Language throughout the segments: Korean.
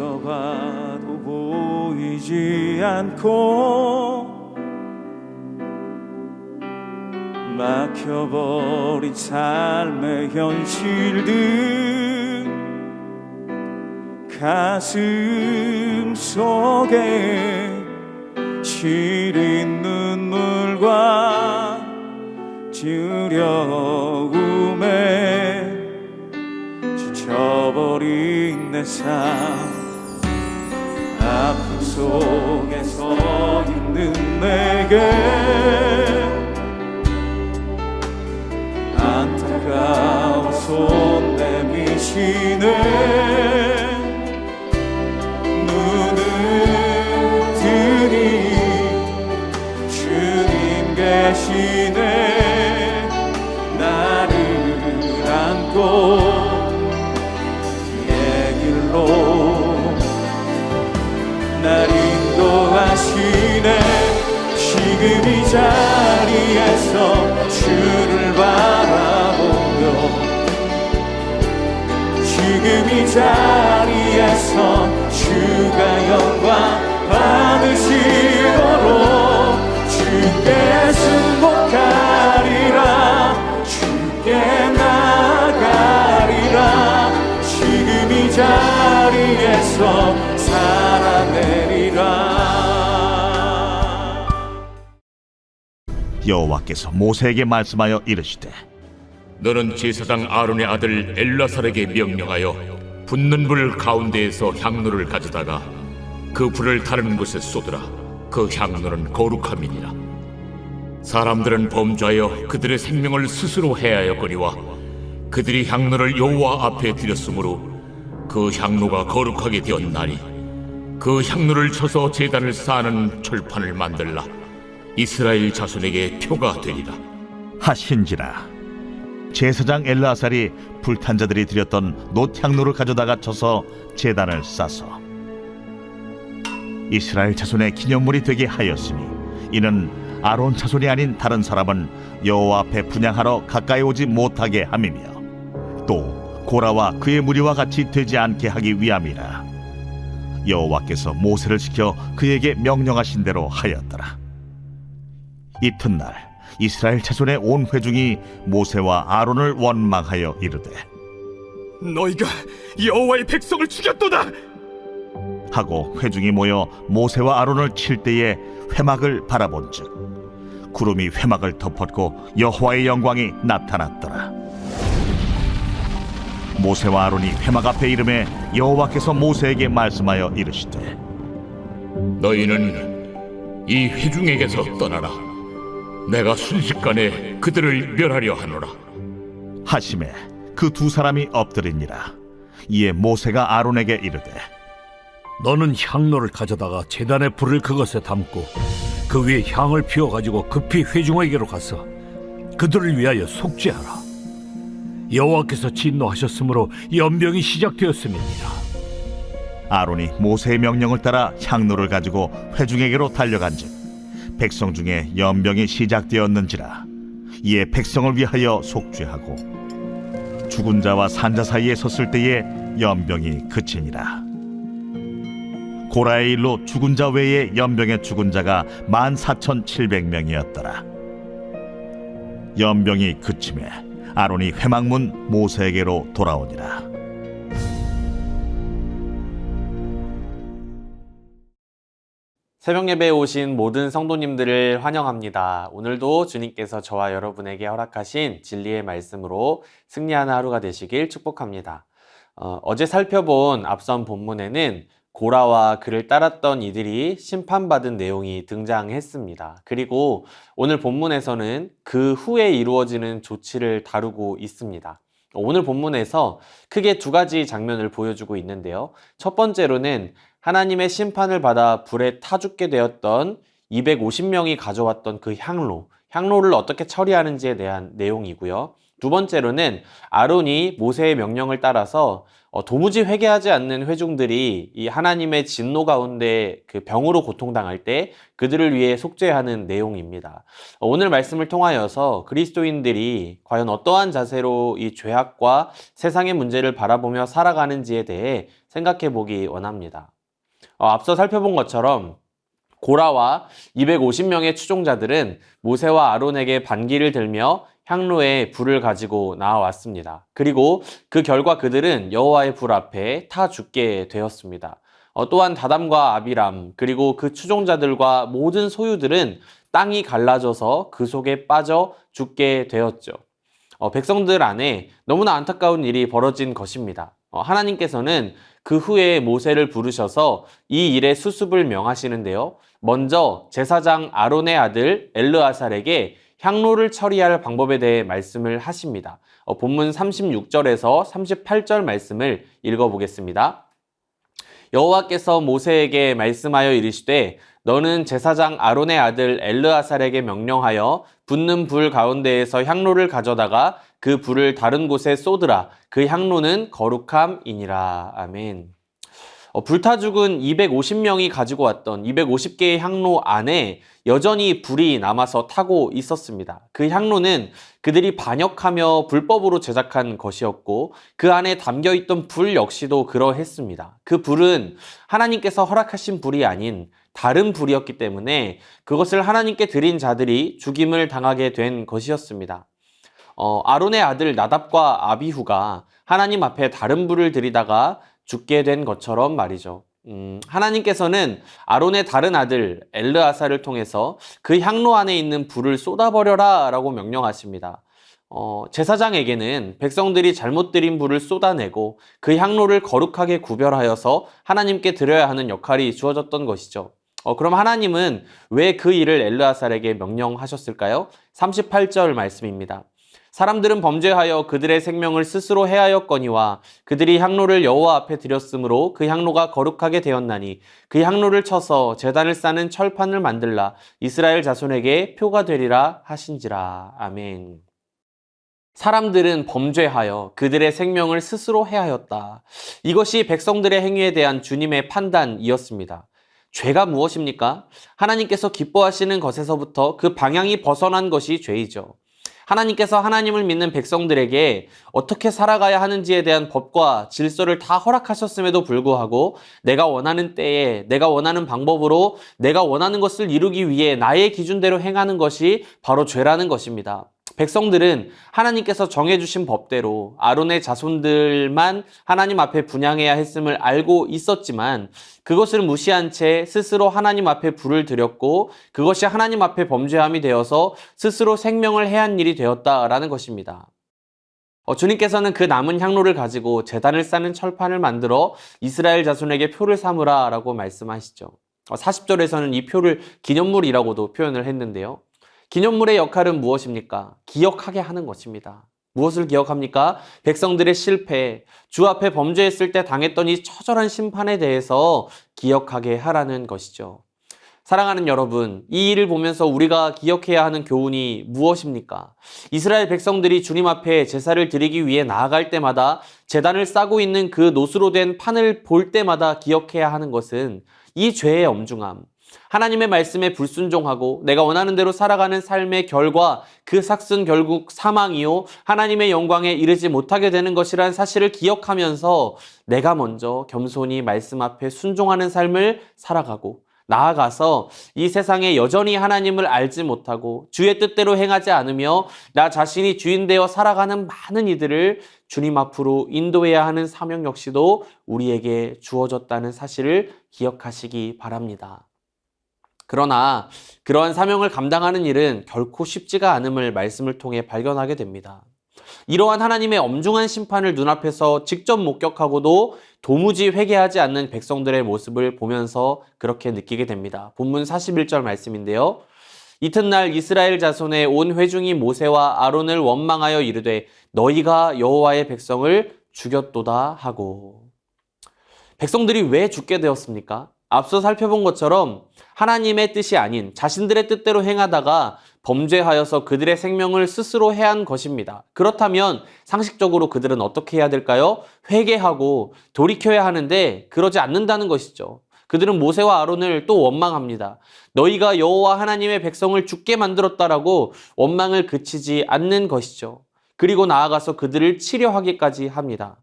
둘러봐도 보이지 않고 막혀버린 삶의 현실들 가슴 속에 시린 눈물과 두려움에 지쳐버린 내 삶 속에 서 있는 내게 안타까워 손 내미시네 자리에서 주가 영광 받으시도록 주께 승복하리라. 주께 나가리라. 지금 이 자리에서 살아내리라. 여호와께서 모세에게 말씀하여 이르시되 너는 제사장 아론의 아들 엘라살에게 명령하여 붙는 불 가운데에서 향로를 가져다가 그 불을 다른 곳에 쏟으라. 그 향로는 거룩함이니라. 사람들은 범죄하여 그들의 생명을 스스로 해하였거니와 그들이 향로를 여호와 앞에 드렸으므로 그 향로가 거룩하게 되었나니 그 향로를 쳐서 제단을 쌓는 철판을 만들라. 이스라엘 자손에게 표가 되리라. 하신지라 제사장 엘라살이 불탄 자들이 드렸던 노향로를 가져다가 쳐서 제단을 싸서 이스라엘 자손의 기념물이 되게 하였으니 이는 아론 자손이 아닌 다른 사람은 여호와 앞에 분양하러 가까이 오지 못하게 함이며 또 고라와 그의 무리와 같이 되지 않게 하기 위함이라. 여호와께서 모세를 시켜 그에게 명령하신 대로 하였더라. 이튿날 이스라엘 자손의 온 회중이 모세와 아론을 원망하여 이르되 너희가 여호와의 백성을 죽였도다. 하고 회중이 모여 모세와 아론을 칠 때에 회막을 바라본즉 구름이 회막을 덮었고 여호와의 영광이 나타났더라 모세와 아론이 회막 앞에 이름에 여호와께서 모세에게 말씀하여 이르시되 너희는 이 회중에게서 떠나라. 내가 순식간에 그들을 멸하려 하노라. 하심에 그 두 사람이 엎드리니라 이에 모세가 아론에게 이르되 너는 향로를 가져다가 제단의 불을 그것에 담고 그 위에 향을 피워 가지고 급히 회중에게로 가서 그들을 위하여 속죄하라. 여호와께서 진노하셨으므로 연병이 시작되었음이니라. 아론이 모세의 명령을 따라 향로를 가지고 회중에게로 달려간즉 백성 중에 연병이 시작되었는지라 이에 백성을 위하여 속죄하고 죽은 자와 산자 사이에 섰을 때에 연병이 그치니라. 고라의 일로 죽은 자 외에 연병에 죽은 자가 만 사천 칠백 명이었더라. 연병이 그침에 아론이 회막문 모세에게로 돌아오니라 새벽 예배에 오신 모든 성도님들을 환영합니다. 오늘도 주님께서 저와 여러분에게 허락하신 진리의 말씀으로 승리하는 하루가 되시길 축복합니다. 어, 제 살펴본 앞선 본문에는 고라와 그를 따랐던 이들이 심판받은 내용이 등장했습니다. 그리고 오늘 본문에서는 그 후에 이루어지는 조치를 다루고 있습니다. 오늘 본문에서 크게 두 가지 장면을 보여주고 있는데요. 첫 번째로는 하나님의 심판을 받아 불에 타 죽게 되었던 250명이 가져왔던 그 향로, 향로를 어떻게 처리하는지에 대한 내용이고요. 두 번째로는 아론이 모세의 명령을 따라서 어, 도무지 회개하지 않는 회중들이 이 하나님의 진노 가운데 그 병으로 고통당할 때 그들을 위해 속죄하는 내용입니다. 어, 오늘 말씀을 통하여서 그리스도인들이 과연 어떠한 자세로 이 죄악과 세상의 문제를 바라보며 살아가는지에 대해 생각해 보기 원합니다. 어, 앞서 살펴본 것처럼 고라와 250명의 추종자들은 모세와 아론에게 반기를 들며 향로에 불을 가지고 나왔습니다. 그리고 그 결과 그들은 여호와의 불 앞에 타 죽게 되었습니다. 어, 또한 다담과 아비람 그리고 그 추종자들과 모든 소유들은 땅이 갈라져서 그 속에 빠져 죽게 되었죠. 어, 백성들 안에 너무나 안타까운 일이 벌어진 것입니다. 어, 하나님께서는 그 후에 모세를 부르셔서 이 일의 수습을 명하시는데요. 먼저 제사장 아론의 아들 엘르아살에게 향로를 처리할 방법에 대해 말씀을 하십니다. 어, 본문 36절에서 38절 말씀을 읽어보겠습니다. 여호와께서 모세에게 말씀하여 이르시되 너는 제사장 아론의 아들 엘르아살에게 명령하여 붙는 불 가운데에서 향로를 가져다가 그 불을 다른 곳에 쏟으라 그 향로는 거룩함이니라 아멘. 어, 불타 죽은 250명이 가지고 왔던 250개의 향로 안에 여전히 불이 남아서 타고 있었습니다. 그 향로는 그들이 반역하며 불법으로 제작한 것이었고 그 안에 담겨 있던 불 역시도 그러했습니다. 그 불은 하나님께서 허락하신 불이 아닌 다른 불이었기 때문에 그것을 하나님께 드린 자들이 죽임을 당하게 된 것이었습니다. 어, 아론의 아들 나답과 아비후가 하나님 앞에 다른 불을 들이다가 죽게 된 것처럼 말이죠. 음, 하나님께서는 아론의 다른 아들 엘르아사를 통해서 그 향로 안에 있는 불을 쏟아버려라 라고 명령하십니다. 어, 제사장에게는 백성들이 잘못 드린 불을 쏟아내고 그 향로를 거룩하게 구별하여서 하나님께 드려야 하는 역할이 주어졌던 것이죠. 어, 그럼 하나님은 왜 그 일을 엘르아살에게 명령하셨을까요? 38절 말씀입니다. 사람들은 범죄하여 그들의 생명을 스스로 해하였거니와 그들이 향로를 여호와 앞에 드렸으므로 그 향로가 거룩하게 되었나니 그 향로를 쳐서 제단을 싸는 철판을 만들라 이스라엘 자손에게 표가 되리라 하신지라 아멘. 사람들은 범죄하여 그들의 생명을 스스로 해하였다. 이것이 백성들의 행위에 대한 주님의 판단이었습니다. 죄가 무엇입니까? 하나님께서 기뻐하시는 것에서부터 그 방향이 벗어난 것이 죄이죠. 하나님께서 하나님을 믿는 백성들에게 어떻게 살아가야 하는지에 대한 법과 질서를 다 허락하셨음에도 불구하고 내가 원하는 때에 내가 원하는 방법으로 내가 원하는 것을 이루기 위해 나의 기준대로 행하는 것이 바로 죄라는 것입니다. 백성들은 하나님께서 정해주신 법대로 아론의 자손들만 하나님 앞에 분양해야 했음을 알고 있었지만 그것을 무시한 채 스스로 하나님 앞에 불을 들였고 그것이 하나님 앞에 범죄함이 되어서 스스로 생명을 해한 일이 되었다라는 것입니다. 어, 주님께서는 그 남은 향로를 가지고 재단을 쌓는 철판을 만들어 이스라엘 자손에게 표를 삼으라 라고 말씀하시죠. 어, 40절에서는 이 표를 기념물이라고도 표현을 했는데요. 기념물의 역할은 무엇입니까? 기억하게 하는 것입니다. 무엇을 기억합니까? 백성들의 실패, 주 앞에 범죄했을 때 당했던 이 처절한 심판에 대해서 기억하게 하라는 것이죠. 사랑하는 여러분, 이 일을 보면서 우리가 기억해야 하는 교훈이 무엇입니까? 이스라엘 백성들이 주님 앞에 제사를 드리기 위해 나아갈 때마다 재단을 싸고 있는 그 노수로 된 판을 볼 때마다 기억해야 하는 것은 이 죄의 엄중함, 하나님의 말씀에 불순종하고 내가 원하는 대로 살아가는 삶의 결과 그 삭슨 결국 사망이요 하나님의 영광에 이르지 못하게 되는 것이란 사실을 기억하면서 내가 먼저 겸손히 말씀 앞에 순종하는 삶을 살아가고 나아가서 이 세상에 여전히 하나님을 알지 못하고 주의 뜻대로 행하지 않으며 나 자신이 주인 되어 살아가는 많은 이들을 주님 앞으로 인도해야 하는 사명 역시도 우리에게 주어졌다는 사실을 기억하시기 바랍니다. 그러나 그러한 사명을 감당하는 일은 결코 쉽지가 않음을 말씀을 통해 발견하게 됩니다. 이러한 하나님의 엄중한 심판을 눈앞에서 직접 목격하고도 도무지 회개하지 않는 백성들의 모습을 보면서 그렇게 느끼게 됩니다. 본문 41절 말씀인데요. 이튿날 이스라엘 자손의 온 회중이 모세와 아론을 원망하여 이르되 너희가 여호와의 백성을 죽였도다 하고 백성들이 왜 죽게 되었습니까? 앞서 살펴본 것처럼 하나님의 뜻이 아닌 자신들의 뜻대로 행하다가 범죄하여서 그들의 생명을 스스로 해한 것입니다. 그렇다면 상식적으로 그들은 어떻게 해야 될까요? 회개하고 돌이켜야 하는데 그러지 않는다는 것이죠. 그들은 모세와 아론을 또 원망합니다. 너희가 여호와 하나님의 백성을 죽게 만들었다라고 원망을 그치지 않는 것이죠. 그리고 나아가서 그들을 치료하기까지 합니다.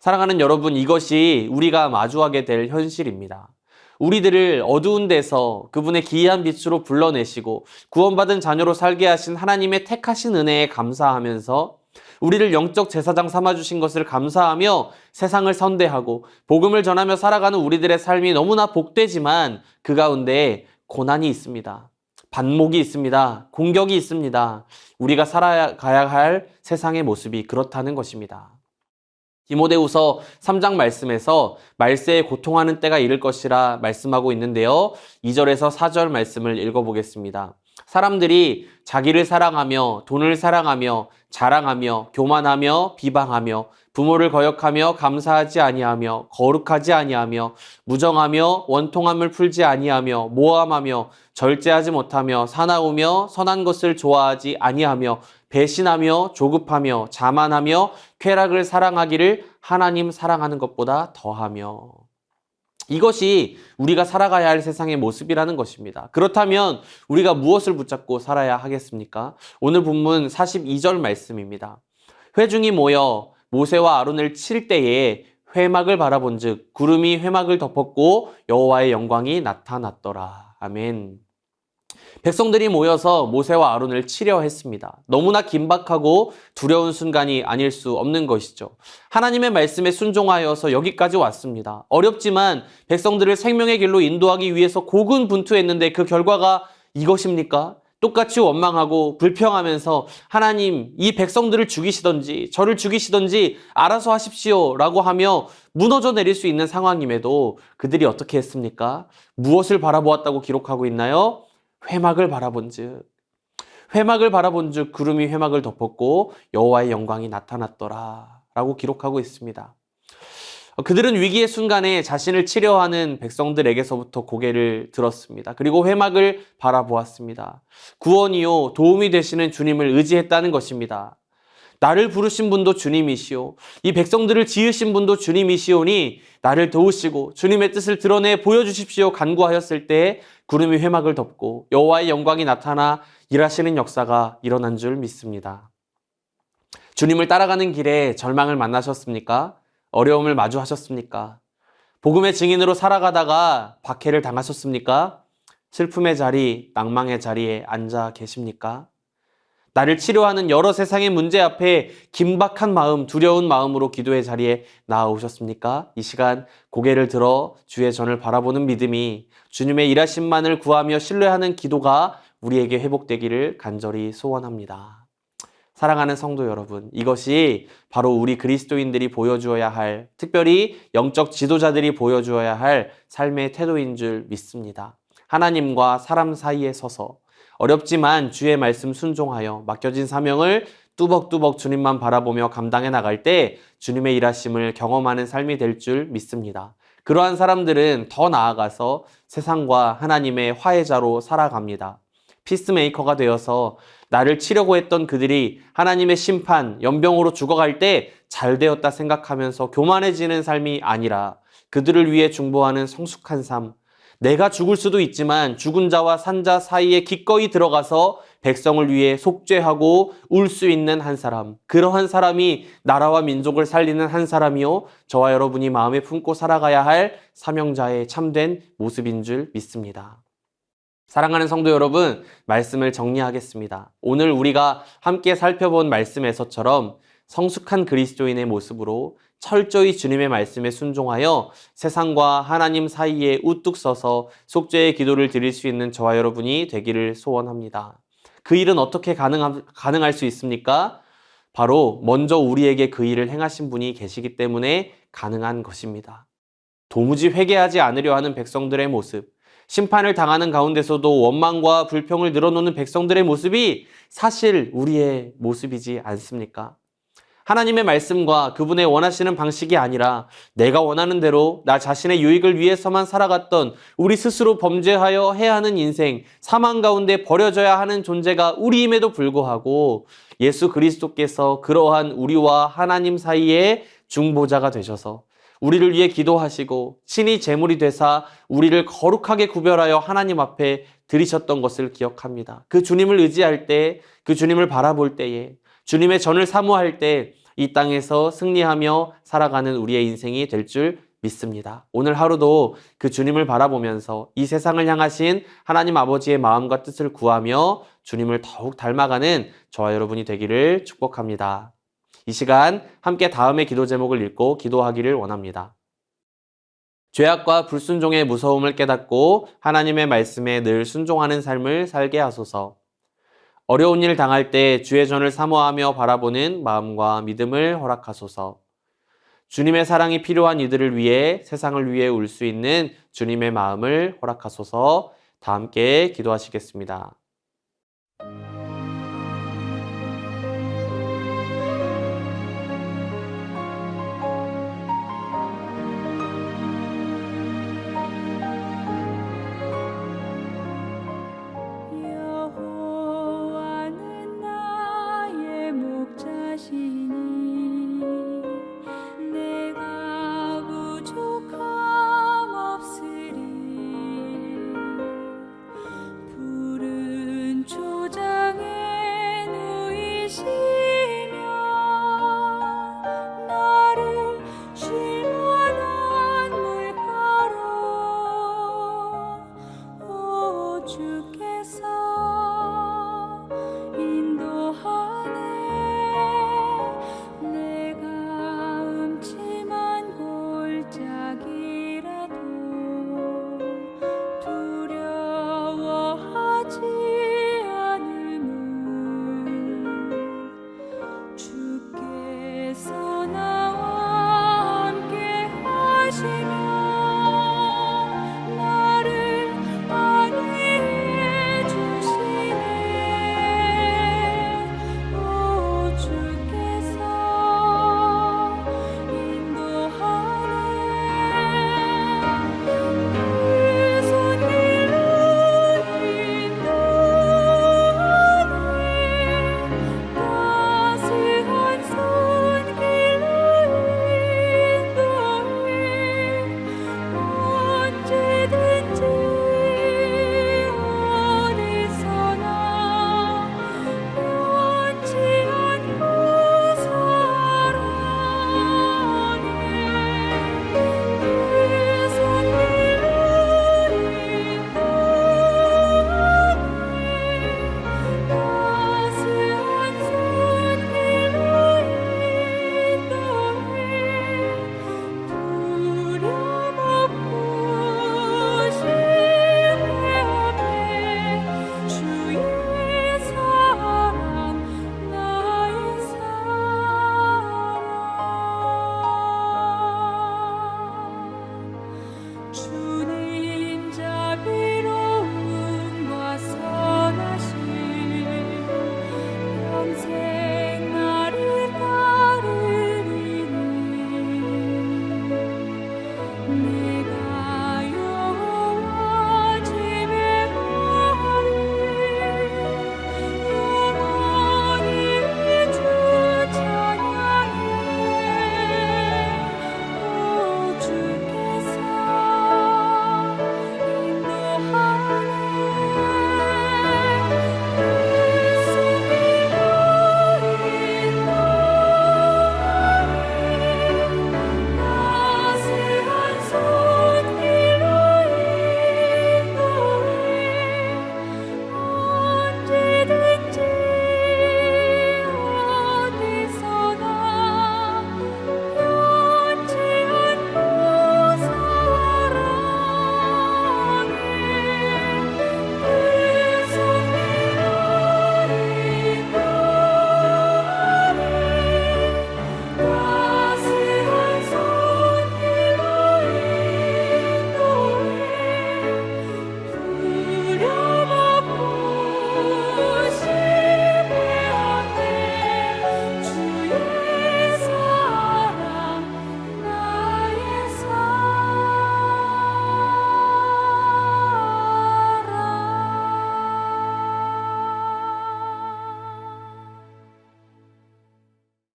사랑하는 여러분, 이것이 우리가 마주하게 될 현실입니다. 우리들을 어두운 데서 그분의 기이한 빛으로 불러내시고 구원받은 자녀로 살게 하신 하나님의 택하신 은혜에 감사하면서 우리를 영적 제사장 삼아주신 것을 감사하며 세상을 선대하고 복음을 전하며 살아가는 우리들의 삶이 너무나 복되지만 그 가운데 고난이 있습니다. 반목이 있습니다. 공격이 있습니다. 우리가 살아가야 할 세상의 모습이 그렇다는 것입니다. 디모데후서 3장 말씀에서 말세에 고통하는 때가 이를 것이라 말씀하고 있는데요. 2절에서 4절 말씀을 읽어보겠습니다. 사람들이 자기를 사랑하며 돈을 사랑하며 자랑하며 교만하며 비방하며 부모를 거역하며 감사하지 아니하며 거룩하지 아니하며 무정하며 원통함을 풀지 아니하며 모함하며 절제하지 못하며 사나우며 선한 것을 좋아하지 아니하며 배신하며 조급하며 자만하며 쾌락을 사랑하기를 하나님 사랑하는 것보다 더하며 이것이 우리가 살아가야 할 세상의 모습이라는 것입니다. 그렇다면 우리가 무엇을 붙잡고 살아야 하겠습니까? 오늘 본문 42절 말씀입니다. 회중이 모여 모세와 아론을 칠 때에 회막을 바라본즉 구름이 회막을 덮었고 여호와의 영광이 나타났더라. 아멘. 백성들이 모여서 모세와 아론을 치려 했습니다. 너무나 긴박하고 두려운 순간이 아닐 수 없는 것이죠. 하나님의 말씀에 순종하여서 여기까지 왔습니다. 어렵지만 백성들을 생명의 길로 인도하기 위해서 고군분투했는데 그 결과가 이것입니까? 똑같이 원망하고 불평하면서 하나님 이 백성들을 죽이시던지 저를 죽이시던지 알아서 하십시오 라고 하며 무너져 내릴 수 있는 상황임에도 그들이 어떻게 했습니까? 무엇을 바라보았다고 기록하고 있나요? 회막을 바라본즉 회막을 바라본즉 구름이 회막을 덮었고 여호와의 영광이 나타났더라라고 기록하고 있습니다. 그들은 위기의 순간에 자신을 치료하는 백성들에게서부터 고개를 들었습니다. 그리고 회막을 바라보았습니다. 구원이요 도움이 되시는 주님을 의지했다는 것입니다. 나를 부르신 분도 주님이시오. 이 백성들을 지으신 분도 주님이시오니 나를 도우시고 주님의 뜻을 드러내 보여주십시오. 간구하였을 때 구름이 회막을 덮고 여호와의 영광이 나타나 일하시는 역사가 일어난 줄 믿습니다. 주님을 따라가는 길에 절망을 만나셨습니까? 어려움을 마주하셨습니까? 복음의 증인으로 살아가다가 박해를 당하셨습니까? 슬픔의 자리, 낭망의 자리에 앉아 계십니까? 나를 치료하는 여러 세상의 문제 앞에 긴박한 마음, 두려운 마음으로 기도의 자리에 나아오셨습니까? 이 시간 고개를 들어 주의 전을 바라보는 믿음이 주님의 일하심만을 구하며 신뢰하는 기도가 우리에게 회복되기를 간절히 소원합니다. 사랑하는 성도 여러분, 이것이 바로 우리 그리스도인들이 보여주어야 할, 특별히 영적 지도자들이 보여주어야 할 삶의 태도인 줄 믿습니다. 하나님과 사람 사이에 서서 어렵지만 주의 말씀 순종하여 맡겨진 사명을 뚜벅뚜벅 주님만 바라보며 감당해 나갈 때 주님의 일하심을 경험하는 삶이 될 줄 믿습니다. 그러한 사람들은 더 나아가서 세상과 하나님의 화해자로 살아갑니다. 피스메이커가 되어서 나를 치려고 했던 그들이 하나님의 심판, 연병으로 죽어갈 때 잘 되었다 생각하면서 교만해지는 삶이 아니라 그들을 위해 중보하는 성숙한 삶, 내가 죽을 수도 있지만 죽은 자와 산자 사이에 기꺼이 들어가서 백성을 위해 속죄하고 울 수 있는 한 사람. 그러한 사람이 나라와 민족을 살리는 한 사람이요. 저와 여러분이 마음에 품고 살아가야 할 사명자의 참된 모습인 줄 믿습니다. 사랑하는 성도 여러분, 말씀을 정리하겠습니다. 오늘 우리가 함께 살펴본 말씀에서처럼 성숙한 그리스도인의 모습으로 철저히 주님의 말씀에 순종하여 세상과 하나님 사이에 우뚝 서서 속죄의 기도를 드릴 수 있는 저와 여러분이 되기를 소원합니다. 그 일은 어떻게 가능하, 가능할 수 있습니까? 바로 먼저 우리에게 그 일을 행하신 분이 계시기 때문에 가능한 것입니다. 도무지 회개하지 않으려 하는 백성들의 모습, 심판을 당하는 가운데서도 원망과 불평을 늘어놓는 백성들의 모습이 사실 우리의 모습이지 않습니까? 하나님의 말씀과 그분의 원하시는 방식이 아니라 내가 원하는 대로 나 자신의 유익을 위해서만 살아갔던 우리 스스로 범죄하여 해야 하는 인생, 사망 가운데 버려져야 하는 존재가 우리임에도 불구하고 예수 그리스도께서 그러한 우리와 하나님 사이의 중보자가 되셔서 우리를 위해 기도하시고 신이 제물이 되사 우리를 거룩하게 구별하여 하나님 앞에 들이셨던 것을 기억합니다. 그 주님을 의지할 때, 그 주님을 바라볼 때에, 주님의 전을 사모할 때 이 땅에서 승리하며 살아가는 우리의 인생이 될 줄 믿습니다. 오늘 하루도 그 주님을 바라보면서 이 세상을 향하신 하나님 아버지의 마음과 뜻을 구하며 주님을 더욱 닮아가는 저와 여러분이 되기를 축복합니다. 이 시간 함께 다음의 기도 제목을 읽고 기도하기를 원합니다. 죄악과 불순종의 무서움을 깨닫고 하나님의 말씀에 늘 순종하는 삶을 살게 하소서. 어려운 일 당할 때 주의 전을 사모하며 바라보는 마음과 믿음을 허락하소서. 주님의 사랑이 필요한 이들을 위해 세상을 위해 울 수 있는 주님의 마음을 허락하소서. 다 함께 기도하시겠습니다.